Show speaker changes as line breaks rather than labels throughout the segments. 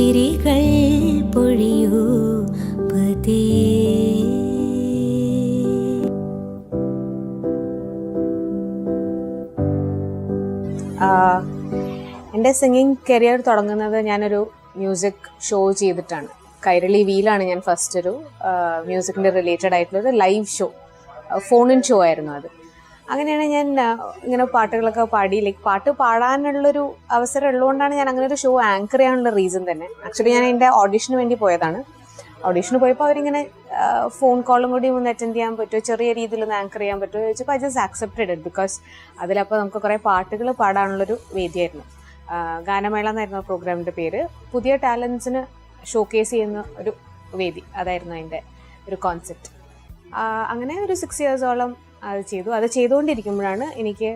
ചിരികൾ പൊഴിയൂ പതിയേ
എന്റെ singing career തുടങ്ങുന്നത് ഞാനൊരു മ്യൂസിക് ഷോ ചെയ്തിട്ടാണ്. കൈരളി വീലാണ് ഞാൻ ഫസ്റ്റ് ഒരു മ്യൂസിക്കിന്റെ റിലേറ്റഡ് ആയിട്ടുള്ള live show phone in show ആയിരുന്നു അത്. അങ്ങനെയാണ് ഞാൻ ഇങ്ങനെ പാട്ടുകളൊക്കെ പാടി ലൈക്ക് പാട്ട് പാടാനുള്ളൊരു അവസരം ഉള്ളതുകൊണ്ടാണ് ഞാൻ അങ്ങനെ ഒരു ഷോ ആങ്കർ ചെയ്യാനുള്ള റീസൺ തന്നെ. ആക്ച്വലി ഞാൻ എന്റെ ഓഡിഷന് വേണ്ടി പോയതാണ്. ഓഡീഷന് പോയപ്പോൾ അവരിങ്ങനെ ഫോൺ കോളും കൂടി ഒന്ന് അറ്റൻഡ് ചെയ്യാൻ പറ്റുമോ ചെറിയ രീതിയിൽ ഒന്ന് ആങ്കർ ചെയ്യാൻ പറ്റുമോ ചോദിച്ചപ്പോൾ I just accepted it because അതിലപ്പോൾ നമുക്ക് കുറേ പാട്ടുകൾ പാടാനുള്ളൊരു വേദിയായിരുന്നു. ഗാനമേള എന്നായിരുന്നു പ്രോഗ്രാമിന്റെ പേര്. പുതിയ ടാലൻസിന് ഷോക്കേസ് ചെയ്യുന്ന ഒരു വേദി അതായിരുന്നു അതിന്റെ ഒരു കോൺസെപ്റ്റ് അങ്ങനെ ഒരു സിക്സ് ഇയേഴ്സോളം അത് ചെയ്തു. അത് ചെയ്തുകൊണ്ടിരിക്കുമ്പോഴാണ് എനിക്ക്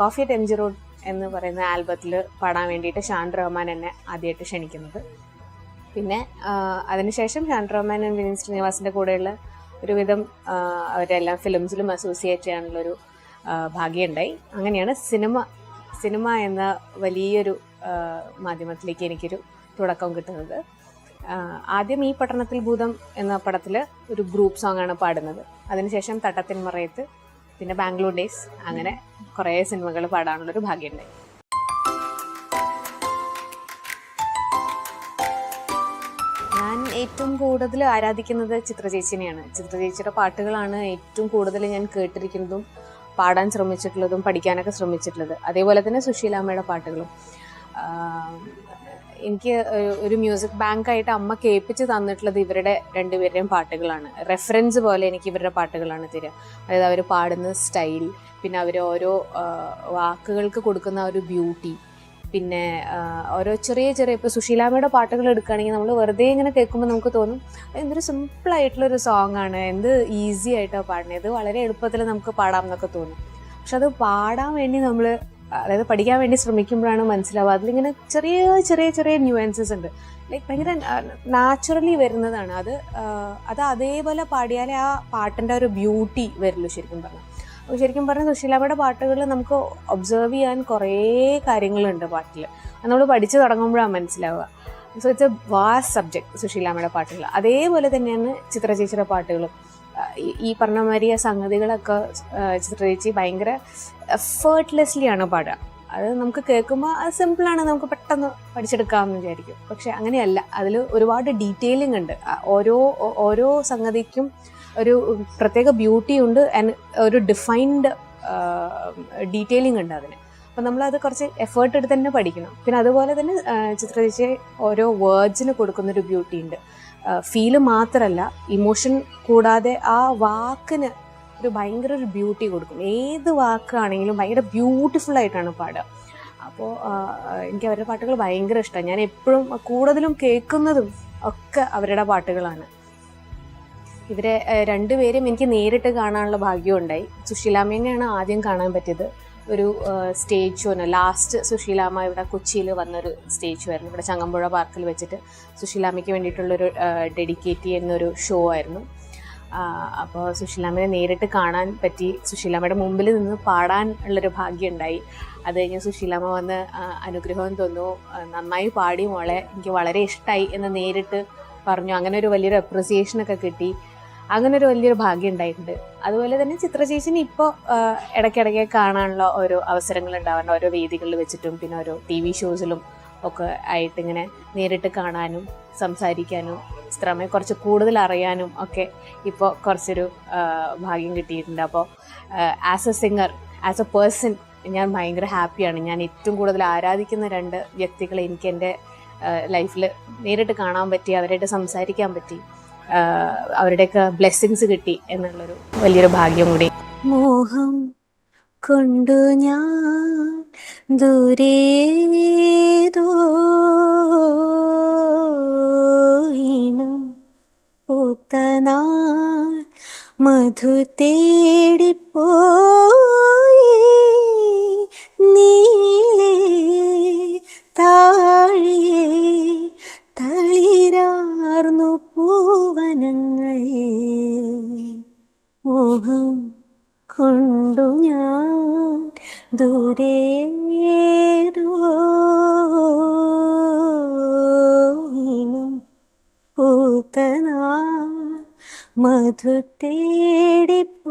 കോഫി അറ്റ് എം റോഡ് എന്ന് പറയുന്ന ആൽബത്തിൽ പാടാൻ വേണ്ടിയിട്ട് ഷാൻ റഹ്മാൻ എന്നെ ആദ്യമായിട്ട് ക്ഷണിക്കുന്നത്. പിന്നെ അതിനുശേഷം ഷാൻ റഹ്മാൻ വിനീത് ശ്രീനിവാസിന്റെ കൂടെയുള്ള ഒരുവിധം അവരെല്ലാം ഫിലിംസിലും അസോസിയേറ്റ് ചെയ്യാനുള്ളൊരു ഭാഗ്യമുണ്ടായി. അങ്ങനെയാണ് സിനിമ സിനിമ എന്ന വലിയൊരു മാധ്യമത്തിലേക്ക് എനിക്കൊരു തുടക്കം കിട്ടുന്നത്. ആദ്യം ഈ പട്ടണത്തിൽ ഭൂതം എന്ന പടത്തിൽ ഒരു ഗ്രൂപ്പ് സോങ്ങാണ് പാടുന്നത്. അതിനുശേഷം തട്ടത്തിൻ മറയത്ത് പിന്നെ ബാംഗ്ലൂർ ഡേയ്സ്. അങ്ങനെ കുറേ സിനിമകൾ പാടാനുള്ളൊരു ഭാഗ്യമുണ്ടായി ഞാൻ ഏറ്റവും കൂടുതൽ ആരാധിക്കുന്നത് ചിത്ര ചേച്ചിനെയാണ്. ചിത്ര ചേച്ചിയുടെ പാട്ടുകളാണ് ഏറ്റവും കൂടുതൽ ഞാൻ കേട്ടിരിക്കുന്നതും പാടാൻ ശ്രമിച്ചിട്ടുള്ളതും പഠിക്കാനൊക്കെ ശ്രമിച്ചിട്ടുള്ളത്. അതേപോലെ തന്നെ സുശീലാമ്മയുടെ പാട്ടുകളും. എനിക്ക് ഒരു- മ്യൂസിക് ബാങ്കായിട്ട് അമ്മ കേൾപ്പിച്ച് തന്നിട്ടുള്ളത് ഇവരുടെ രണ്ടുപേരുടെയും പാട്ടുകളാണ്. റെഫറൻസ് പോലെ എനിക്ക് ഇവരുടെ പാട്ടുകളാണ് തരിക. അതായത് അവർ പാടുന്ന സ്റ്റൈൽ പിന്നെ അവർ ഓരോ വാക്കുകൾക്ക് കൊടുക്കുന്ന ഒരു ബ്യൂട്ടി പിന്നെ ഓരോ ചെറിയ ചെറിയ ഇപ്പോൾ സുശീലാമ്മയുടെ പാട്ടുകൾ എടുക്കുകയാണെങ്കിൽ നമ്മൾ വെറുതെ ഇങ്ങനെ കേൾക്കുമ്പോൾ നമുക്ക് തോന്നും "അത് എന്തൊരു സിമ്പിൾ ആയിട്ടുള്ളൊരു സോങ് ആണ് എന്ത് ഈസി ആയിട്ടാണ് പാടുന്നത്. വളരെ എളുപ്പത്തിൽ നമുക്ക് പാടാം എന്നൊക്കെ തോന്നും. പക്ഷെ അത് പാടാൻ വേണ്ടി നമ്മൾ അതായത് പഠിക്കാൻ വേണ്ടി ശ്രമിക്കുമ്പോഴാണ് മനസ്സിലാവുക. അതിലിങ്ങനെ ചെറിയ ചെറിയ ചെറിയ ന്യൂവൻസസ് ഉണ്ട്. ലൈക്ക് ഭയങ്കര നാച്ചുറലി വരുന്നതാണ്. അത് അത് അതേപോലെ പാടിയാലേ ആ പാട്ടിന്റെ ഒരു ബ്യൂട്ടി വരുള്ളൂ ശരിക്കും പറഞ്ഞാൽ അപ്പോൾ ശരിക്കും പറഞ്ഞാൽ സുശീലാമയുടെ പാട്ടുകളിൽ നമുക്ക് ഒബ്സർവ് ചെയ്യാൻ കുറേ കാര്യങ്ങളുണ്ട് പാട്ടിൽ അത് നമ്മൾ പഠിച്ചു തുടങ്ങുമ്പോഴാണ് മനസ്സിലാവുക. So it's a was subject സുശീലാമയുടെ പാട്ടുകൾ അതേപോലെ തന്നെയാണ് ചിത്ര ചേച്ചിയുടെ പാട്ടുകളും. ഈ- പറഞ്ഞ മാതിരി സംഗതികളൊക്കെ ആ, ചിത്ര ചേച്ചി ഭയങ്കര എഫേർട്ട്ലെസ്ലി ആണ് പാടുക. അത് നമുക്ക് കേൾക്കുമ്പോൾ അത് സിമ്പിളാണ് നമുക്ക് പെട്ടെന്ന് പഠിച്ചെടുക്കാമെന്ന് വിചാരിക്കും. പക്ഷെ അങ്ങനെയല്ല. അതിൽ ഒരുപാട് ഡീറ്റെയിലിംഗ് ഉണ്ട്. ഓരോ ഓരോ സംഗതിക്കും ഒരു പ്രത്യേക ബ്യൂട്ടി ഉണ്ട് ആൻഡ് ഒരു ഡിഫൈൻഡ് ഡീറ്റെയിലിംഗ് ഉണ്ട് അതിന് അപ്പം നമ്മളത് കുറച്ച് എഫേർട്ട് എടുത്ത് തന്നെ പഠിക്കണം. പിന്നെ അതുപോലെ തന്നെ ചിത്രചേച്ചി ചിത്ര ചേച്ചി ഓരോ വേർഡ്സിന് കൊടുക്കുന്നൊരു ബ്യൂട്ടി ഉണ്ട്. ഫീൽ മാത്രമല്ല ഇമോഷൻ കൂടാതെ ആ വാക്കിന് ഒരു ഭയങ്കര ഒരു ബ്യൂട്ടി കൊടുക്കും. ഏത് വാക്കാണെങ്കിലും ഭയങ്കര ബ്യൂട്ടിഫുൾ ആയിട്ടാണ് പാടുക. അപ്പോൾ എനിക്ക് അവരുടെ പാട്ടുകൾ ഭയങ്കര ഇഷ്ടമാണ് ഞാൻ എപ്പോഴും കൂടുതലും കേൾക്കുന്നതും ഒക്കെ അവരുടെ പാട്ടുകളാണ്. ഇവരെ രണ്ടുപേരും എനിക്ക് നേരിട്ട് കാണാനുള്ള ഭാഗ്യമുണ്ടായി സുശീലാമേനെയാണ് ആദ്യം കാണാൻ പറ്റിയത്. ഒരു സ്റ്റേജ് ഷോന് ലാസ്റ്റ് സുശീലാമ്മ ഇവിടെ കൊച്ചിയിൽ വന്നൊരു സ്റ്റേജ് ഷോ ആയിരുന്നു. ഇവിടെ ചങ്ങമ്പുഴ പാർക്കിൽ വെച്ചിട്ട് സുശീലാമ്മയ്ക്ക് വേണ്ടിയിട്ടുള്ളൊരു ഡെഡിക്കേറ്റ് ചെയ്യുന്നൊരു ഷോ ആയിരുന്നു. അപ്പോൾ സുശീലാമ്മയെ നേരിട്ട് കാണാൻ പറ്റി. സുശീലാമ്മയുടെ മുമ്പിൽ നിന്ന് പാടാൻ ഉള്ളൊരു ഭാഗ്യം ഉണ്ടായി. അത് കഴിഞ്ഞ് സുശീലാമ്മ വന്ന് അനുഗ്രഹം തന്നു. നന്നായി പാടി മോളെ. എനിക്ക് വളരെ ഇഷ്ടമായി എന്ന് നേരിട്ട് പറഞ്ഞു. അങ്ങനെ ഒരു വലിയൊരു അപ്രിസിയേഷനൊക്കെ കിട്ടി. അങ്ങനെ ഒരു വലിയൊരു ഭാഗ്യം ഉണ്ടായിട്ടുണ്ട്. അതുപോലെ തന്നെ ചിത്രചേച്ചിന് ഇപ്പോൾ ഇടയ്ക്കിടയ്ക്ക് കാണാനുള്ള ഓരോ അവസരങ്ങൾ ഉണ്ടാവാറുണ്ട് ഓരോ വേദികളിൽ വെച്ചിട്ടും പിന്നെ ഓരോ ടി വി ഷോസിലും ഒക്കെ ആയിട്ട് ഇങ്ങനെ നേരിട്ട് കാണാനും സംസാരിക്കാനും ചിത്രമ്മയെ കുറച്ച് കൂടുതൽ അറിയാനും ഒക്കെ ഇപ്പോൾ കുറച്ചൊരു ഭാഗ്യം കിട്ടിയിട്ടുണ്ട്. അപ്പോൾ as a singer as a person ഞാൻ ഭയങ്കര ഹാപ്പിയാണ് ഞാൻ ഏറ്റവും കൂടുതൽ ആരാധിക്കുന്ന രണ്ട് വ്യക്തികളെ എനിക്ക് എന്റെ ലൈഫിൽ നേരിട്ട് കാണാൻ പറ്റി അവരായിട്ട് സംസാരിക്കാൻ പറ്റി. അവരുടെയൊക്കെ ബ്ലെസ്സിങ്സ് കിട്ടി എന്നുള്ളൊരു വലിയൊരു ഭാഗ്യം കൂടി.
മോഹം കൊണ്ടു ഞാൻ ദൂരേതോ മധു തേടിപ്പോയി പൂത്തനാ മധു തേടിപ്പോയി.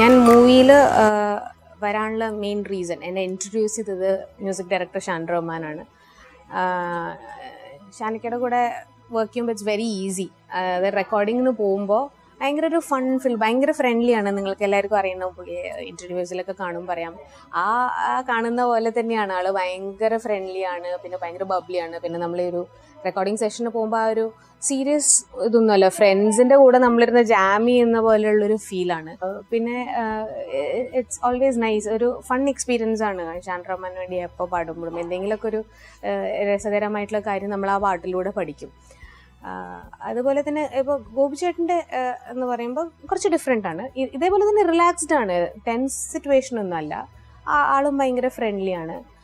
ഞാൻ മൂവിയിൽ വരാനുള്ള മെയിൻ റീസൺ എന്നെ ഇൻട്രൊഡ്യൂസ് ചെയ്തത് മ്യൂസിക് ഡയറക്ടർ ഷാൻ റഹ്മാനാണ്. ഷാനിക്കയുടെ കൂടെ വർക്ക് ചെയ്യുമ്പോൾ ഇറ്റ്സ് വെരി ഈസി അതായത് റെക്കോർഡിങ്ങിന് പോകുമ്പോൾ ഭയങ്കര ഒരു ഫൺ ഫിൽ ഭയങ്കര ഫ്രണ്ട്ലിയാണ് നിങ്ങൾക്ക് എല്ലാവർക്കും അറിയുന്ന പുള്ളിയെ ഇന്റർവ്യൂസിലൊക്കെ കാണും പറയാം. ആ ആ കാണുന്ന പോലെ തന്നെയാണ് ആൾ ഭയങ്കര ഫ്രണ്ട്ലിയാണ് പിന്നെ ഭയങ്കര ബബ്ലി ആണ്. പിന്നെ നമ്മൾ ഒരു റെക്കോർഡിംഗ് സെഷന് പോകുമ്പോൾ ആ ഒരു സീരിയസ് ഇതൊന്നുമല്ല ഫ്രണ്ട്സിന്റെ കൂടെ നമ്മളിരുന്ന് ജാം ചെയ്യുന്ന പോലെയുള്ളൊരു ഫീലാണ് പിന്നെ ഇറ്റ്സ് ഓൾവേസ് നൈസ് ഒരു ഫൺ എക്സ്പീരിയൻസ് ആണ്. റഹ്മാൻ വേണ്ടി എപ്പോൾ പാടുമ്പോഴും എന്തെങ്കിലുമൊക്കെ ഒരു രസകരമായിട്ടുള്ള കാര്യം നമ്മൾ ആ പാട്ടിലൂടെ പഠിക്കും. അതുപോലെ തന്നെ ഇപ്പോൾ ഗോപിചേട്ടന്റെ എന്ന് പറയുമ്പോൾ കുറച്ച് ഡിഫറെന്റ് ആണ്. ഇതേപോലെ തന്നെ റിലാക്സ്ഡ് ആണ്. ടെൻസ് സിറ്റുവേഷൻ ഒന്നും അല്ല. ആ- ആളും ഭയങ്കര ഫ്രണ്ട്ലി ആണ്.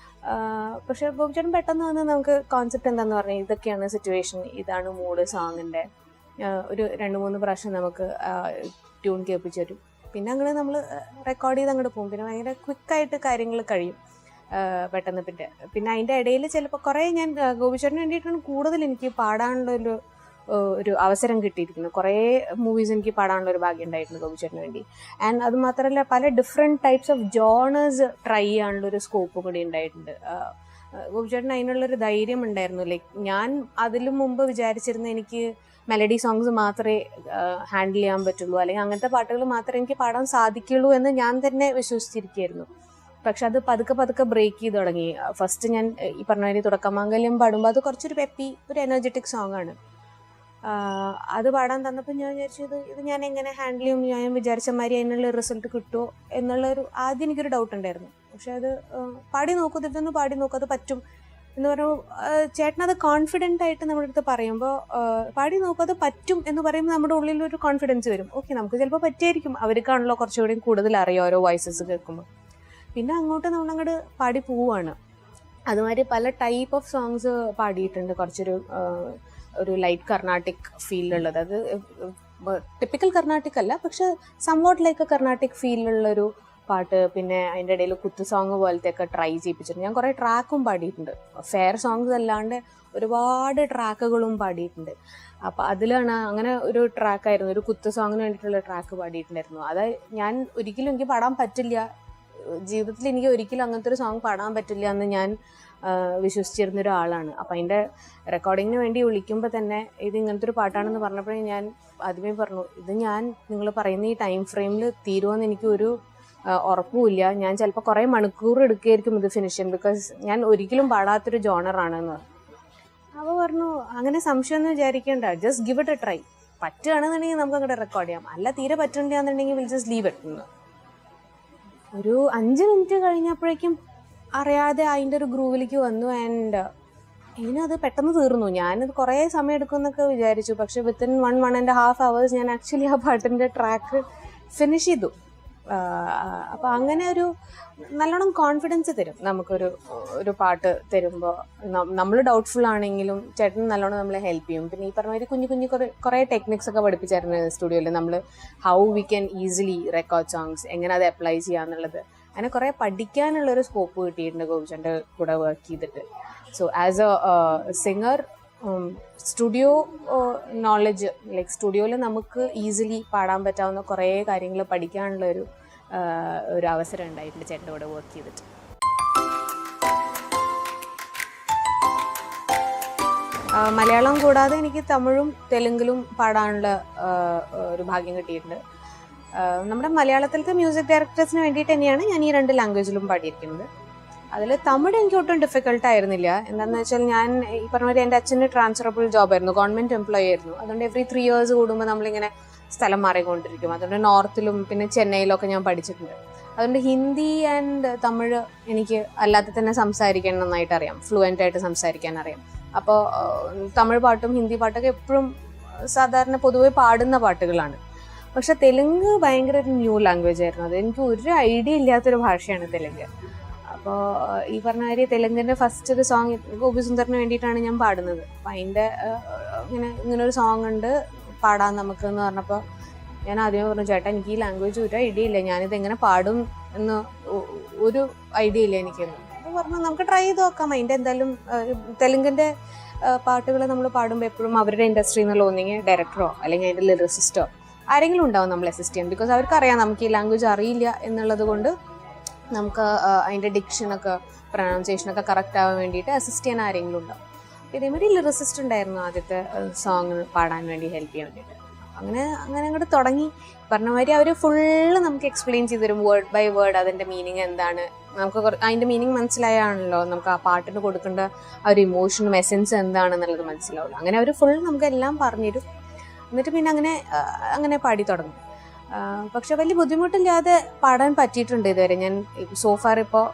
പക്ഷേ ഗോപിചേട്ടൻ പെട്ടെന്ന് വന്ന് നമുക്ക് കോൺസെപ്റ്റ് എന്താന്ന് പറഞ്ഞാൽ ഇതൊക്കെയാണ് സിറ്റുവേഷൻ ഇതാണ് മൂഡ് സോങ്ങിന്റെ ഒരു രണ്ട് മൂന്ന് പ്രാവശ്യം നമുക്ക് ട്യൂൺ കേൾപ്പിച്ചു തരും. പിന്നെ അങ്ങനെ നമ്മൾ റെക്കോർഡ് ചെയ്ത് അങ്ങോട്ട് പോകും. പിന്നെ ഭയങ്കര ക്വിക്കായിട്ട് കാര്യങ്ങൾ കഴിയും. പെട്ടെന്ന് പിന്നെ പിന്നെ അതിന്റെ ഇടയിൽ ചിലപ്പോൾ കുറേ ഞാൻ ഗോപിച്ചേട്ടന് വേണ്ടിയിട്ടാണ് കൂടുതൽ എനിക്ക് പാടാനുള്ള ഒരു ഒരു അവസരം കിട്ടിയിരിക്കുന്നത്. കുറേ മൂവീസ് എനിക്ക് പാടാനുള്ള ഒരു ഭാഗ്യം ഉണ്ടായിരുന്നു ഗോപിച്ചേട്ടന് വേണ്ടി. ആൻഡ് അത് മാത്രമല്ല പല different types of genres try ചെയ്യാനുള്ള ഒരു സ്കോപ്പ് കൂടി ഉണ്ടായിട്ടുണ്ട്. ഗോപിച്ചേട്ടന് അതിനുള്ളൊരു ധൈര്യം ഉണ്ടായിരുന്നു. ലൈക്ക് ഞാൻ അതിലും മുമ്പ് വിചാരിച്ചിരുന്ന എനിക്ക് മെലഡി സോങ്സ് മാത്രമേ ഹാൻഡിൽ ചെയ്യാൻ പറ്റുള്ളൂ. അല്ലെങ്കിൽ അങ്ങനത്തെ പാട്ടുകൾ മാത്രമേ എനിക്ക് പാടാൻ സാധിക്കുള്ളൂ എന്ന് ഞാൻ തന്നെ വിശ്വസിച്ചിരിക്കുകയായിരുന്നു. പക്ഷെ അത് പതുക്കെ പതുക്കെ ബ്രേക്ക് ചെയ്ത് തുടങ്ങി. ഫസ്റ്റ് ഞാൻ ഈ പറഞ്ഞ മാതിരി തുടക്കമാങ്കല്യം പാടുമ്പോൾ അത് കുറച്ചൊരു പെപ്പി ഒരു എനർജറ്റിക് സോങ് ആണ്. അത് പാടാൻ തന്നപ്പോൾ ഞാൻ വിചാരിച്ചു ഇത് ഇത് ഞാൻ എങ്ങനെ ഹാൻഡിൽ ചെയ്യും? ഞാൻ വിചാരിച്ച മാതിരി അതിനുള്ള റിസൾട്ട് കിട്ടുമോ എന്നുള്ളൊരു ആദ്യം എനിക്കൊരു ഡൗട്ട് ഉണ്ടായിരുന്നു. പക്ഷെ അത് പാടി നോക്കൂ ഇതൊന്ന് പാടി നോക്കൂ അത് പറ്റും. എന്ന് പറഞ്ഞു ചേട്ടൻ അത് കോൺഫിഡന്റ് ആയിട്ട് നമ്മുടെ അടുത്ത് പറയുമ്പോൾ പാടി നോക്കും അത് പറ്റും എന്ന് പറയുമ്പോൾ നമ്മുടെ ഉള്ളിൽ ഒരു കോൺഫിഡൻസ് വരും. ഓക്കെ നമുക്ക് ചിലപ്പോൾ പറ്റിയായിരിക്കും. അവർക്കാണല്ലോ കുറച്ചുകൂടി കൂടുതൽ അറിയാം ഓരോ വോയിസസ് കേൾക്കുമ്പോൾ പിന്നെ അങ്ങോട്ട് നമ്മളങ്ങോട്ട് പാടി പോവാണ്. അതുമാതിരി പല ടൈപ്പ് ഓഫ് സോങ്സ് പാടിയിട്ടുണ്ട്. കുറച്ചൊരു ഒരു ലൈറ്റ് കർണാട്ടിക് ഫീലുള്ളത് അത് ടിപ്പിക്കൽ കർണാട്ടിക് അല്ല പക്ഷെ സംവോട്ട് ലൈക്ക് കർണാട്ടിക് ഫീലുള്ളൊരു പാട്ട്. പിന്നെ അതിന്റെ ഇടയിൽ കുത്തു സോങ് പോലത്തെ ഒക്കെ ട്രൈ ചെയ്യിപ്പിച്ചിട്ടുണ്ട്. ഞാൻ കുറേ ട്രാക്കും പാടിയിട്ടുണ്ട്. ഫെയർ സോങ്സ് അല്ലാണ്ട് ഒരുപാട് ട്രാക്കുകളും പാടിയിട്ടുണ്ട്. അപ്പം അതിലാണ് അങ്ങനെ ഒരു ട്രാക്കായിരുന്നു ഒരു കുത്തു സോങ്ങിന് വേണ്ടിയിട്ടുള്ള ട്രാക്ക് പാടിയിട്ടുണ്ടായിരുന്നു. അത് ഞാൻ ഒരിക്കലും എനിക്ക് പാടാൻ പറ്റില്ല ജീവിതത്തിൽ എനിക്ക് ഒരിക്കലും അങ്ങനത്തെ ഒരു സോങ് പാടാൻ പറ്റില്ല എന്ന് ഞാൻ വിശ്വസിച്ചിരുന്ന ഒരാളാണ്. അപ്പം അതിന്റെ റെക്കോർഡിങ്ങിന് വേണ്ടി വിളിക്കുമ്പോൾ തന്നെ ഇത് ഇങ്ങനത്തെ ഒരു പാട്ടാണെന്ന് പറഞ്ഞപ്പോഴേ ഞാൻ ആദ്യമേ പറഞ്ഞു ഇത് ഞാൻ നിങ്ങൾ പറയുന്ന ഈ ടൈം ഫ്രെയിമിൽ തീരുമെന്ന് എനിക്കൊരു ഉറപ്പുമില്ല. ഞാൻ ചിലപ്പോൾ കുറേ മണിക്കൂർ എടുക്കുകയായിരിക്കും ഇത് ഫിനിഷ് ചെയ്യാൻ. ബിക്കോസ് ഞാൻ ഒരിക്കലും പാടാത്തൊരു ജോണറാണെന്ന് അവ പറഞ്ഞു അങ്ങനെ സംശയമൊന്നും വിചാരിക്കേണ്ട. Just give it a try പറ്റുകയാണെന്നുണ്ടെങ്കിൽ നമുക്ക് അങ്ങോട്ട് റെക്കോർഡ് ചെയ്യാം. അല്ല തീരെ പറ്റണ്ടെന്നുണ്ടെങ്കിൽ വിൽ ജസ്റ്റ് ലീവ് ഇട്ട് ഒരു അഞ്ച് മിനിറ്റ് കഴിഞ്ഞപ്പോഴേക്കും അറിയാതെ അതിന്റെ ഒരു ഗ്രൂവിലേക്ക് വന്നു ആൻഡ് ഇതിനത് പെട്ടെന്ന് തീർന്നു. ഞാനത് കുറേ സമയം എടുക്കുമെന്നൊക്കെ വിചാരിച്ചു. പക്ഷെ within one one and half hours ഞാൻ ആക്ച്വലി ആ പാട്ടിന്റെ ട്രാക്ക് ഫിനിഷ് ചെയ്തു. അപ്പോൾ അങ്ങനെ ഒരു നല്ലോണം കോൺഫിഡൻസ് തരും. നമുക്കൊരു ഒരു പാട്ട് തരുമ്പോൾ നമ്മൾ ഡൗട്ട്ഫുൾ ആണെങ്കിലും ചേട്ടൻ നല്ലോണം നമ്മളെ ഹെൽപ്പ് ചെയ്യും. പിന്നെ ഈ പറഞ്ഞ ഒരു കുഞ്ഞു കുഞ്ഞു കുറേ കുറേ ടെക്നിക്സ് ഒക്കെ പഠിപ്പിച്ചായിരുന്നു സ്റ്റുഡിയോയിൽ നമ്മൾ how we can easily record songs എങ്ങനെ അത് അപ്ലൈ ചെയ്യാന്നുള്ളത് അങ്ങനെ കുറേ പഠിക്കാനുള്ളൊരു സ്കോപ്പ് കിട്ടിയിട്ടുണ്ട് ഗോപിച്ചന്റെ കൂടെ വർക്ക് ചെയ്തിട്ട്. So as a singer studio knowledge like സ്റ്റുഡിയോയിൽ നമുക്ക് ഈസിലി പാടാൻ പറ്റാവുന്ന കുറേ കാര്യങ്ങൾ പഠിക്കാനുള്ള ഒരു ഒരു അവസരം ഉണ്ടായിട്ടുണ്ട് ചേട്ടന്റെ കൂടെ വർക്ക് ചെയ്തിട്ട് മലയാളം കൂടാതെ എനിക്ക് തമിഴും തെലുങ്കിലും പാടാനുള്ള ഒരു ഭാഗ്യം കിട്ടിയിട്ടുണ്ട്. നമ്മുടെ മലയാളത്തിലത്തെ മ്യൂസിക് ഡയറക്ടേഴ്സിന് വേണ്ടിയിട്ട് തന്നെയാണ് ഞാൻ ഈ രണ്ട് ലാംഗ്വേജിലും പാടിയിരിക്കുന്നത്. അതിൽ തമിഴ് എനിക്ക് ഒട്ടും ഡിഫിക്കൽട്ട് ആയിരുന്നില്ല. എന്താണെന്ന് വെച്ചാൽ ഞാൻ ഈ പറഞ്ഞ പോലെ എന്റെ അച്ഛന് ട്രാൻസ്ഫറബിൾ ജോബായിരുന്നു ഗവൺമെന്റ് എംപ്ലോയി ആയിരുന്നു. അതുകൊണ്ട് എവറി ത്രീ ഇയേഴ്സ് കൂടുമ്പോൾ നമ്മളിങ്ങനെ സ്ഥലം മാറിക്കൊണ്ടിരിക്കും. അതുകൊണ്ട് നോർത്തിലും പിന്നെ ചെന്നൈയിലൊക്കെ ഞാൻ പഠിച്ചിട്ടുണ്ട്. അതുകൊണ്ട് ഹിന്ദി ആൻഡ് തമിഴ് എനിക്ക് അല്ലാതെ തന്നെ സംസാരിക്കാൻ നന്നായിട്ട് അറിയാം. ഫ്ലുവന്റ് ആയിട്ട് സംസാരിക്കാൻ അറിയാം. അപ്പോൾ തമിഴ് പാട്ടും ഹിന്ദി പാട്ടൊക്കെ എപ്പോഴും സാധാരണ പൊതുവെ പാടുന്ന പാട്ടുകളാണ്. പക്ഷെ തെലുങ്ക് ഭയങ്കര ഒരു ന്യൂ ലാംഗ്വേജ് ആയിരുന്നു. അത് എനിക്ക് ഒരു ഐഡിയ ഇല്ലാത്തൊരു ഭാഷയാണ് തെലുങ്ക്. അപ്പോൾ ഈ പറഞ്ഞ കാര്യം തെലുങ്കിന്റെ ഫസ്റ്റ് ഒരു സോങ് ഗോപി സുന്ദറിന് വേണ്ടിയിട്ടാണ് ഞാൻ പാടുന്നത്. അപ്പം അതിന്റെ ഇങ്ങനെ ഇങ്ങനെ ഒരു സോങ് ഉണ്ട് പാടാൻ നമുക്ക് എന്ന് പറഞ്ഞപ്പോൾ ഞാൻ ആദ്യമേ പറഞ്ഞു ചേട്ടാ എനിക്ക് ഈ ലാംഗ്വേജ് ഒരു ഐഡിയ ഇല്ല. ഞാനിത് എങ്ങനെ പാടും എന്ന് ഒരു ഐഡിയ ഇല്ല എനിക്കൊന്നും. അപ്പോൾ പറഞ്ഞു നമുക്ക് ട്രൈ ചെയ്ത് നോക്കാം. അതിന്റെ എന്തായാലും തെലുങ്കിന്റെ പാട്ടുകൾ നമ്മൾ പാടുമ്പോൾ എപ്പോഴും അവരുടെ ഇൻഡസ്ട്രി എന്നുള്ള ഒന്നെങ്കിൽ ഡയറക്ടറോ അല്ലെങ്കിൽ അതിന്റെ ലിറിസിസ്റ്റോ ആരെങ്കിലും ഉണ്ടാവും നമ്മൾ അസിസ്റ്റ് ചെയ്യാൻ ബിക്കോസ് അവർക്കറിയാം നമുക്ക് ഈ ലാംഗ്വേജ് അറിയില്ല എന്നുള്ളത് കൊണ്ട് നമുക്ക് അതിന്റെ ഡിക്ഷനൊക്കെ പ്രൊണൗൺസിയേഷനൊക്കെ കറക്റ്റ് ആവാൻ വേണ്ടിയിട്ട് അസിസ്റ്റ് ചെയ്യാൻ ആരെങ്കിലും ഉണ്ടാവും ഇതേമാതിരി ലിറിസിസ്റ്റ് ഉണ്ടായിരുന്നു ആദ്യത്തെ സോങ് പാടാൻ വേണ്ടി ഹെൽപ്പ് ചെയ്യാൻ വേണ്ടിയിട്ട്. അങ്ങനെ അങ്ങനെ അങ്ങോട്ട് തുടങ്ങി. പറഞ്ഞ മാതിരി അവർ ഫുള്ള് നമുക്ക് എക്സ്പ്ലെയിൻ ചെയ്ത് തരും വേർഡ് ബൈ വേർഡ് അതിന്റെ മീനിങ് എന്താണ്. നമുക്ക് അതിന്റെ മീനിങ് മനസ്സിലായാണല്ലോ. നമുക്ക് ആ പാട്ടിന് കൊടുക്കേണ്ട ആ ഒരു ഇമോഷനും എസെൻസ് എന്താണെന്നുള്ളത് മനസ്സിലാവുള്ളൂ. അങ്ങനെ അവർ ഫുൾ നമുക്ക് എല്ലാം പറഞ്ഞുതരും. എന്നിട്ട് പിന്നെ അങ്ങനെ അങ്ങനെ പാടി തുടങ്ങും. പക്ഷെ വലിയ ബുദ്ധിമുട്ടില്ലാതെ പാടാൻ പറ്റിയിട്ടുണ്ട് ഇതുവരെ. ഞാൻ സോഫാർ ഇപ്പോൾ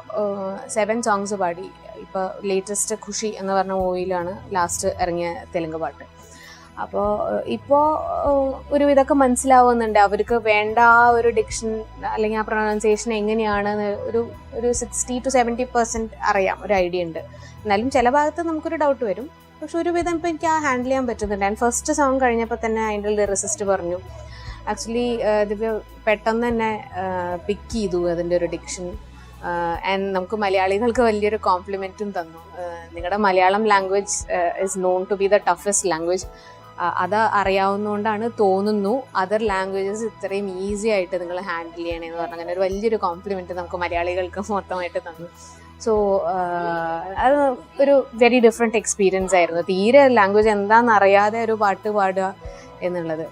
സെവൻ സോങ്സ് പാടി. ഇപ്പോൾ ലേറ്റസ്റ്റ് ഖുഷി എന്ന് പറഞ്ഞ മൂവിയിലാണ് ലാസ്റ്റ് ഇറങ്ങിയ തെലുങ്ക് പാട്ട്. അപ്പോൾ ഇപ്പോൾ ഒരു ഇതൊക്കെ മനസ്സിലാവുന്നുണ്ട്. അവർക്ക് വേണ്ട ആ ഒരു ഡിക്ഷൻ അല്ലെങ്കിൽ ആ പ്രൊനൗൺസിയേഷൻ എങ്ങനെയാണ് ഒരു ഒരു സിക്സ്റ്റി ടു സെവന്റി പെർസെന്റ് അറിയാം. ഒരു ഐഡിയ ഉണ്ട്. എന്നാലും ചില ഭാഗത്ത് നമുക്കൊരു ഡൗട്ട് വരും. പക്ഷെ ഒരുവിധം ഇപ്പോൾ എനിക്ക് ആ ഹാൻഡിൽ ചെയ്യാൻ പറ്റുന്നുണ്ട്. ആൻഡ് ഫസ്റ്റ് സോങ് കഴിഞ്ഞപ്പോൾ തന്നെ അതിന്റെ റെസിസ്റ്റ് പറഞ്ഞു ആക്ച്വലി ദിവ്യ പെട്ടെന്ന് തന്നെ പിക്ക് ചെയ്തു അതിന്റെ ഒരു ഡിക്ഷൻ ആൻഡ് നമുക്ക് മലയാളികൾക്ക് വലിയൊരു കോംപ്ലിമെന്റും തന്നു. നിങ്ങളുടെ Malayalam language is known to be the toughest language അത് അറിയാവുന്നതുകൊണ്ടാണ് തോന്നുന്നു. അതർ ലാംഗ്വേജസ് ഇത്രയും ഈസി ആയിട്ട് നിങ്ങൾ ഹാൻഡിൽ ചെയ്യണമെന്ന് പറഞ്ഞു അങ്ങനെ ഒരു വലിയൊരു കോംപ്ലിമെന്റ് നമുക്ക് മലയാളികൾക്ക് മൊത്തമായിട്ട് തന്നു. സോ അത് ഒരു വെരി ഡിഫറെന്റ് എക്സ്പീരിയൻസ് ആയിരുന്നു. തീരെ ലാംഗ്വേജ് എന്താണെന്ന് അറിയാതെ ഒരു പാട്ട് പാടുക എന്നുള്ളത്.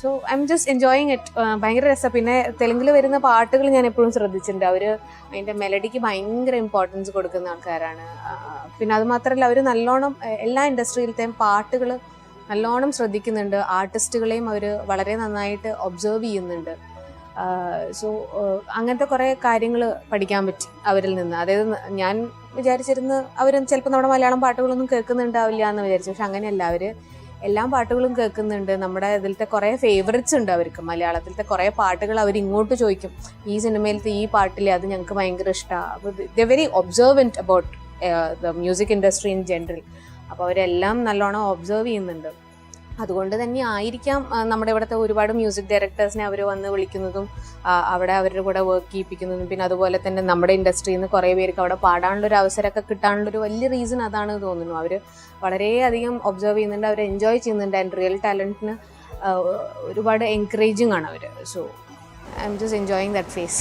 So I'm just enjoying it ഭയങ്കര രസമാണ് പിന്നെ തെലുങ്കിൽ വരുന്ന പാട്ടുകൾ ഞാൻ എപ്പോഴും ശ്രദ്ധിച്ചിട്ടുണ്ട്. അവർ അതിന്റെ മെലഡിക്ക് ഭയങ്കര ഇമ്പോർട്ടൻസ് കൊടുക്കുന്ന ആൾക്കാരാണ്. പിന്നെ അത് മാത്രമല്ല അവർ നല്ലോണം എല്ലാ ഇൻഡസ്ട്രിയിലത്തെയും പാട്ടുകൾ നല്ലോണം ശ്രദ്ധിക്കുന്നുണ്ട്. ആർട്ടിസ്റ്റുകളെയും അവർ വളരെ നന്നായിട്ട് ഒബ്സർവ് ചെയ്യുന്നുണ്ട്. സോ അങ്ങനത്തെ കുറേ കാര്യങ്ങൾ പഠിക്കാൻ പറ്റി അവരിൽ നിന്ന്. അതായത് ഞാൻ വിചാരിച്ചിരുന്ന അവർ ചിലപ്പോൾ നമ്മുടെ മലയാളം പാട്ടുകളൊന്നും കേൾക്കുന്നുണ്ടാവില്ല എന്ന് വിചാരിച്ചു. പക്ഷെ അങ്ങനെയല്ല. അവർ എല്ലാ പാട്ടുകളും കേൾക്കുന്നുണ്ട്. നമ്മുടെ ഇതിലത്തെ കുറേ ഫേവറേറ്റ്സ് ഉണ്ട് അവർക്ക്. മലയാളത്തിലത്തെ കുറേ പാട്ടുകൾ അവർ ഇങ്ങോട്ട് ചോദിക്കും. ഈ സിനിമയിലത്തെ ഈ പാട്ടില്ലേ അത് ഞങ്ങൾക്ക് ഭയങ്കര ഇഷ്ടമാണ് the very observant about the music industry in general അപ്പോൾ അവരെല്ലാം നല്ലോണം ഒബ്സർവ് ചെയ്യുന്നുണ്ട്. അതുകൊണ്ട് തന്നെ ആയിരിക്കാം നമ്മുടെ ഇവിടുത്തെ ഒരുപാട് മ്യൂസിക് ഡയറക്ടേഴ്സിനെ അവർ വന്ന് വിളിക്കുന്നതും അവിടെ അവരുടെ കൂടെ വർക്ക് ചെയ്യിപ്പിക്കുന്നതും പിന്നെ അതുപോലെ തന്നെ നമ്മുടെ ഇൻഡസ്ട്രിയിൽ നിന്ന് കുറേ പേർക്ക് അവിടെ പാടാനുള്ളൊരു അവസരമൊക്കെ കിട്ടാനുള്ളൊരു വലിയ റീസൺ അതാണ് തോന്നുന്നു. അവർ വളരെയധികം ഒബ്സർവ് ചെയ്യുന്നുണ്ട് അവർ എൻജോയ് ചെയ്യുന്നുണ്ട് ആൻഡ് റിയൽ ടാലന്റിന് ഒരുപാട് എൻകറേജിങ് ആണ് അവർ so I'm just enjoying that phase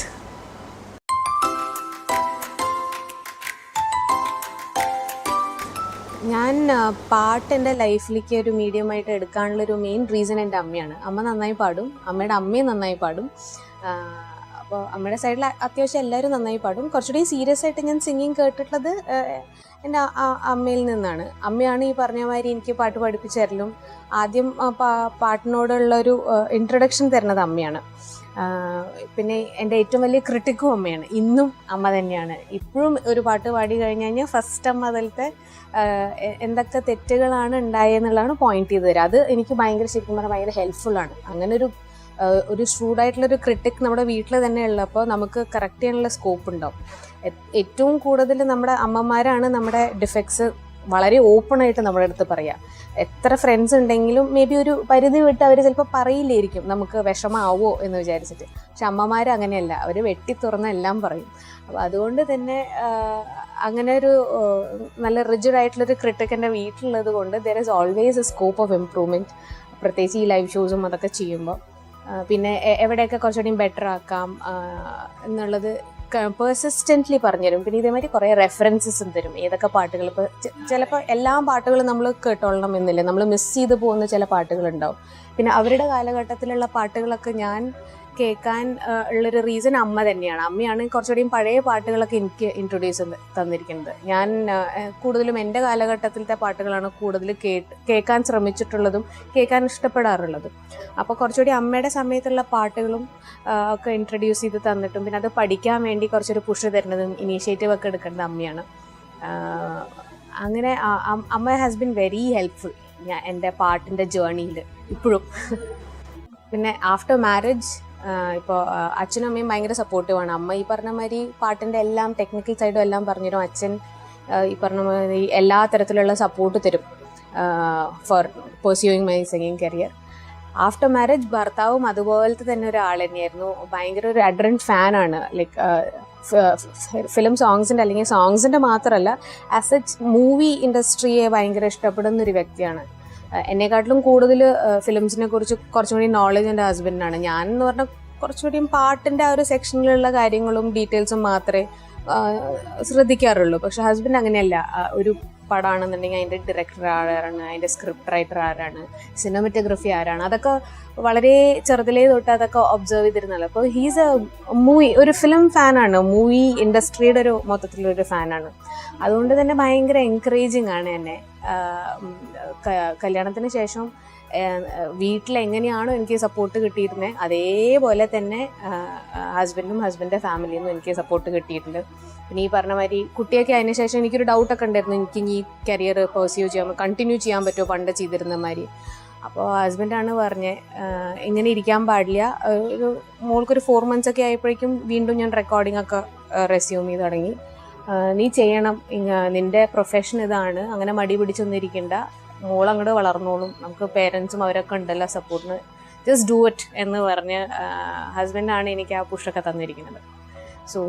ഞാൻ പാട്ട് എന്റെ ലൈഫിലേക്ക് ഒരു മീഡിയമായിട്ട് എടുക്കാനുള്ള ഒരു മെയിൻ റീസൺ എന്റെ അമ്മയാണ്. അമ്മ നന്നായി പാടും. അമ്മയുടെ അമ്മയും നന്നായി പാടും. അപ്പോൾ അമ്മയുടെ സൈഡിൽ അത്യാവശ്യം എല്ലാവരും നന്നായി പാടും. കുറച്ചുകൂടി സീരിയസ് ആയിട്ട് ഞാൻ സിംഗിങ് കേട്ടിട്ടുള്ളത് എന്റെ അമ്മയിൽ നിന്നാണ്. അമ്മയാണ് ഈ പറഞ്ഞ മാതിരി എനിക്ക് പാട്ട് പഠിപ്പിച്ചു തരലും ആദ്യം പാട്ടിനോടുള്ള ഒരു ഇൻട്രൊഡക്ഷൻ തരുന്നത് അമ്മയാണ്. പിന്നെ എന്റെ ഏറ്റവും വലിയ ക്രിട്ടിക്കും അമ്മയാണ്. ഇന്നും അമ്മ തന്നെയാണ്. ഇപ്പോഴും ഒരു പാട്ട് പാടി കഴിഞ്ഞ് കഴിഞ്ഞാൽ ഫസ്റ്റ് അമ്മ അതിലത്തെ എന്തൊക്കെ തെറ്റുകളാണ് ഉണ്ടായെന്നുള്ളതാണ് പോയിന്റ് ചെയ്ത് തരിക അത് എനിക്ക് ഭയങ്കര ശരിക്കും പറഞ്ഞാൽ ഭയങ്കര ഹെൽപ്ഫുള്ളാണ് അങ്ങനെ ഒരു ഒരു സ്ട്രൂഡായിട്ടുള്ളൊരു ക്രിട്ടിക് നമ്മുടെ വീട്ടിൽ തന്നെ ഉള്ളപ്പോൾ നമുക്ക് കറക്റ്റ് ചെയ്യാനുള്ള സ്കോപ്പ് ഉണ്ടാവും. ഏറ്റവും കൂടുതൽ നമ്മുടെ അമ്മമാരാണ് നമ്മുടെ ഡിഫക്ട്സ് വളരെ ഓപ്പൺ ആയിട്ട് നമ്മുടെ അടുത്ത് പറയാം. എത്ര ഫ്രണ്ട്സ് ഉണ്ടെങ്കിലും മേ ബി ഒരു പരിധി വിട്ട് അവർ ചിലപ്പോൾ പറയില്ലായിരിക്കും നമുക്ക് വിഷമാവോ എന്ന് വിചാരിച്ചിട്ട്. പക്ഷെ അമ്മമാർ അങ്ങനെയല്ല. അവർ വെട്ടി തുറന്ന് എല്ലാം പറയും. അപ്പോൾ അതുകൊണ്ട് തന്നെ അങ്ങനെ ഒരു നല്ല റിജിഡ് ആയിട്ടുള്ളൊരു ക്രിട്ടിക് എന്റെ വീട്ടിലുള്ളത് കൊണ്ട് there is always a scope of improvement പ്രത്യേകിച്ച് ഈ ലൈവ് ഷോസും അതൊക്കെ ചെയ്യുമ്പോൾ പിന്നെ എവിടെയൊക്കെ കുറച്ചുകൂടി ബെറ്റർ ആക്കാം എന്നുള്ളത് പേഴ്സിസ്റ്റന്റ്ലി പറഞ്ഞുതരും. പിന്നെ ഇതേമാതിരി കുറേ റെഫറൻസസും തരും. ഏതൊക്കെ പാട്ടുകൾ ഇപ്പോൾ ചിലപ്പോൾ എല്ലാ പാട്ടുകളും നമ്മൾ കേട്ടോളണം എന്നില്ല. നമ്മൾ മിസ് ചെയ്ത് പോകുന്ന ചില പാട്ടുകളുണ്ടാവും. പിന്നെ അവരുടെ കാലഘട്ടത്തിലുള്ള പാട്ടുകളൊക്കെ ഞാൻ കേൾക്കാൻ ഉള്ളൊരു റീസൺ അമ്മ തന്നെയാണ്. അമ്മയാണ് കുറച്ചുകൂടിയും പഴയ പാട്ടുകളൊക്കെ എനിക്ക് ഇൻട്രൊഡ്യൂസ് തന്നിരിക്കുന്നത്. ഞാൻ കൂടുതലും എന്റെ കാലഘട്ടത്തിലത്തെ പാട്ടുകളാണ് കൂടുതൽ കേട്ട് കേൾക്കാൻ ശ്രമിച്ചിട്ടുള്ളതും കേൾക്കാൻ ഇഷ്ടപ്പെടാറുള്ളതും. അപ്പോൾ കുറച്ചുകൂടി അമ്മയുടെ സമയത്തുള്ള പാട്ടുകളും ഒക്കെ ഇൻട്രൊഡ്യൂസ് ചെയ്ത് തന്നിട്ടും പിന്നെ അത് പഠിക്കാൻ വേണ്ടി കുറച്ചൊരു പുഷ് തരുന്നതും ഇനീഷ്യേറ്റീവ് ഒക്കെ എടുക്കുന്നത് അമ്മയാണ്. അങ്ങനെ അമ്മ ഹാസ് ബിൻ വെരി ഹെൽപ്ഫുൾ ഞാൻ എന്റെ പാട്ടിന്റെ ജേർണിയിൽ ഇപ്പോഴും. പിന്നെ ആഫ്റ്റർ മാരേജ് ഇപ്പോൾ അച്ഛനും അമ്മയും ഭയങ്കര സപ്പോർട്ടീവാണ് അമ്മ ഈ പറഞ്ഞ മാതിരി പാട്ടിന്റെ എല്ലാം ടെക്നിക്കൽ സൈഡും എല്ലാം പറഞ്ഞുതരും അച്ഛൻ ഈ പറഞ്ഞ മാതിരി എല്ലാ തരത്തിലുള്ള സപ്പോർട്ട് തരും. For pursuing my singing career after marriage ഭർത്താവും അതുപോലത്തെ തന്നെ ഒരാൾ തന്നെയായിരുന്നു. ഭയങ്കര ഒരു അഡ്രന്റ് ഫാനാണ് ലൈക്ക് ഫിലിം സോങ്സിന്റെ അല്ലെങ്കിൽ സോങ്സിന്റെ മാത്രമല്ല ആസ് എ മൂവി ഇൻഡസ്ട്രിയെ ഭയങ്കര ഇഷ്ടപ്പെടുന്ന ഒരു വ്യക്തിയാണ്. എന്നെക്കാട്ടിലും കൂടുതൽ ഫിലിംസിനെ കുറിച്ച് കുറച്ചും കൂടി നോളജ് എന്റെ ഹസ്ബൻഡിനാണ് ഞാൻ എന്ന് പറഞ്ഞാൽ കുറച്ചുകൂടി പാട്ടിന്റെ ആ ഒരു സെക്ഷനിലുള്ള കാര്യങ്ങളും ഡീറ്റെയിൽസും മാത്രമേ ശ്രദ്ധിക്കാറുള്ളൂ. പക്ഷെ ഹസ്ബൻഡ് അങ്ങനെയല്ല. ഒരു പടമാണെന്നുണ്ടെങ്കിൽ അതിന്റെ ഡയറക്ടർ ആരാണ് അതിന്റെ സ്ക്രിപ്റ്റ് റൈറ്റർ ആരാണ് സിനിമറ്റോഗ്രഫി ആരാണ് അതൊക്കെ വളരെ ചെറുതിലേ തൊട്ട് അതൊക്കെ ഒബ്സർവ് ചെയ്തിരുന്നല്ലോ. അപ്പോൾ ഹീസ് എ മൂവി ഒരു ഫിലിം ഫാനാണ് മൂവി ഇൻഡസ്ട്രിയുടെ ഒരു മൊത്തത്തിലൊരു ഫാനാണ് അതുകൊണ്ട് തന്നെ ഭയങ്കര എൻകറേജിങ് ആണ് എന്നെ. കല്യാണത്തിന് ശേഷം വീട്ടിൽ എങ്ങനെയാണോ എനിക്ക് സപ്പോർട്ട് കിട്ടിയിരുന്നത് അതേപോലെ തന്നെ ഹസ്ബൻഡും ഹസ്ബൻഡിന്റെ ഫാമിലിയിൽ നിന്നും എനിക്ക് സപ്പോർട്ട് കിട്ടിയിട്ടുണ്ട്. പിന്നെ ഈ പറഞ്ഞ മാതിരി കുട്ടിയൊക്കെ അതിന് ശേഷം എനിക്കൊരു ഡൗട്ടൊക്കെ ഉണ്ടായിരുന്നു. എനിക്ക് ഈ കരിയർ പെർസ്യൂ ചെയ്യാൻ കണ്ടിന്യൂ ചെയ്യാൻ പറ്റുമോ പണ്ട് ചെയ്തിരുന്ന മാതിരി. അപ്പോൾ ഹസ്ബൻഡാണ് പറഞ്ഞത് ഇങ്ങനെ ഇരിക്കാൻ പാടില്ല. ഒരു മോൾക്കൊരു ഫോർ മന്ത്സ് ഒക്കെ ആയപ്പോഴേക്കും വീണ്ടും ഞാൻ റെക്കോർഡിംഗ് ഒക്കെ റെസ്യൂം ചെയ്ത് തുടങ്ങി. നീ ചെയ്യണം നിന്റെ പ്രൊഫഷൻ ഇതാണ് അങ്ങനെ മടി പിടിച്ചൊന്നും ഇരിക്കണ്ട. മോൾ വളർന്നോളും. നമുക്ക് പേരൻസും അവരൊക്കെ ഉണ്ടല്ലോ സപ്പോർട്ടിന് ജസ്റ്റ് ഡു ഇറ്റ് എന്ന് പറഞ്ഞ് ഹസ്ബൻഡാണ് എനിക്ക് ആ പുഷൊക്കെ തന്നിരിക്കുന്നത്. So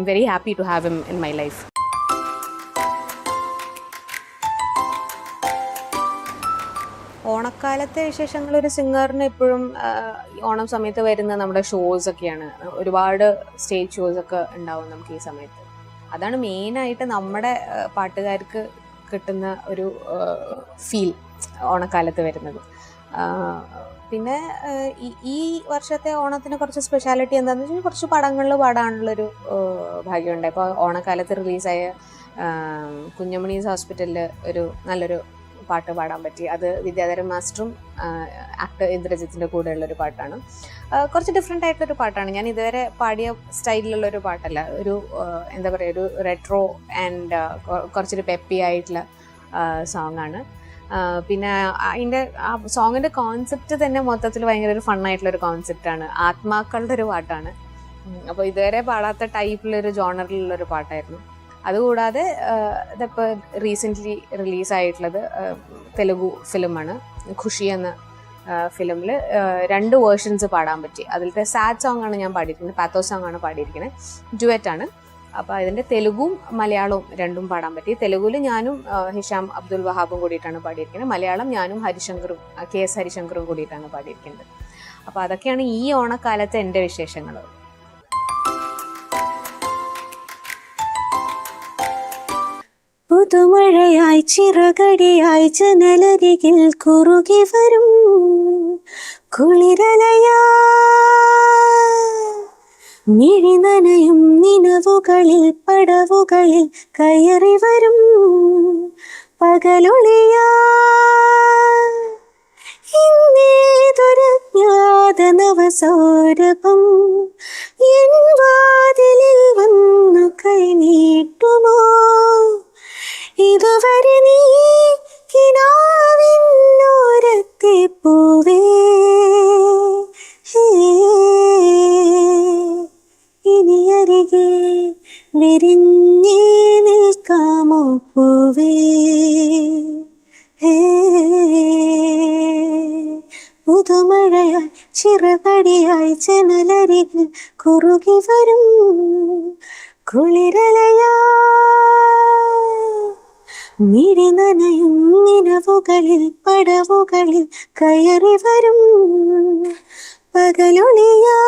I very happy to have him in my life ഓണക്കാലത്തെ വിശേഷങ്ങൾ ഒരു സിംഗറിന് എപ്പോഴും ഓണം സമയത്ത് വരുന്ന നമ്മുടെ ഷോസ് ഒക്കെയാണ്. ഒരുപാട് സ്റ്റേജ് ഷോസ് ഒക്കെ ഉണ്ടാവും നമുക്ക് ഈ സമയത്ത്. അതാണ് മെയിനായിട്ട് നമ്മുടെ പാട്ടുകാർക്ക് കിട്ടുന്ന ഒരു ഫീൽ ഓണക്കാലത്ത് വരുന്നത്. പിന്നെ ഈ- വർഷത്തെ ഓണത്തിന് കുറച്ച് സ്പെഷ്യാലിറ്റി എന്താണെന്ന് വെച്ചാൽ കുറച്ച് പടങ്ങളിൽ പാടാനുള്ളൊരു ഭാഗ്യമുണ്ട്. അപ്പോൾ ഓണക്കാലത്ത് റിലീസായ കുഞ്ഞമണീസ് ഹോസ്പിറ്റലിൽ ഒരു നല്ലൊരു പാട്ട് പാടാൻ പറ്റി. അത് വിദ്യാധരൻ മാസ്റ്ററും ആക്ടർ ഇന്ദ്രജിത്തിന്റെ കൂടെയുള്ള ഒരു പാട്ടാണ്. കുറച്ച് ഡിഫറെന്റ് ആയിട്ടുള്ളൊരു പാട്ടാണ്. ഞാൻ ഇതുവരെ പാടിയ സ്റ്റൈലിലുള്ള ഒരു പാട്ടല്ല. ഒരു എന്താ പറയുക ഒരു റെട്രോ ആൻഡ് കുറച്ചൊരു പെപ്പി ആയിട്ടുള്ള സോങ് ആണ്. പിന്നെ അതിന്റെ ആ സോങ്ങിന്റെ കോൺസെപ്റ്റ് തന്നെ മൊത്തത്തിൽ ഭയങ്കര ഒരു ഫണ്ണായിട്ടുള്ള ഒരു കോൺസെപ്റ്റാണ് ആത്മാക്കളുടെ ഒരു പാട്ടാണ്. അപ്പോൾ ഇതുവരെ പാടാത്ത ടൈപ്പിലൊരു ജോണറിലുള്ളൊരു പാട്ടായിരുന്നു. അതുകൂടാതെ ഇതിപ്പോൾ റീസെന്റ്ലി റിലീസായിട്ടുള്ളത് തെലുഗു ഫിലിമാണ്. ഖുഷി എന്ന ഫിലിമിൽ രണ്ട് വേർഷൻസ് പാടാൻ പറ്റി. അതിലത്തെ സാഡ് സോങ് ആണ് ഞാൻ പാടിയിരിക്കുന്നത് പാത്തോ സോങ് ആണ് പാടിയിരിക്കുന്നത്. ഡുവറ്റ് ആണ്. അപ്പോൾ അതിന്റെ തെലുഗും മലയാളവും രണ്ടും പാടാൻ പറ്റി. തെലുഗുവിൽ ഞാനും ഹിഷാം അബ്ദുൽ വഹാബും കൂടിയിട്ടാണ് പാടിയിരിക്കുന്നത്. മലയാളം ഞാനും ഹരിശങ്കറും കെ എസ് ഹരിശങ്കറും കൂടിയിട്ടാണ് പാടിയിരിക്കുന്നത്. അപ്പോൾ അതൊക്കെയാണ് ഈ ഓണക്കാലത്തെ എന്റെ വിശേഷങ്ങൾ
പുതുമഴയായി ചിറകടിയായി ജനലരികിൽ കുറുകി വരും കുളിരലയാ. മിഴി നനയും നിനവുകളിൽ പടവുകളിൽ കയറി വരും പകലൊളിയാ. എൻ വാതിലിൽ വന്നു കൈനീട്ടുമോ ഇതുവരെ ചിറകടിയായി ജനലരികിൽ കുറുകി വരും കുളിരലയാ. നനയും നിലവുകളിൽ പടവുകളിൽ കയറി വരും പകലൊളിയാ.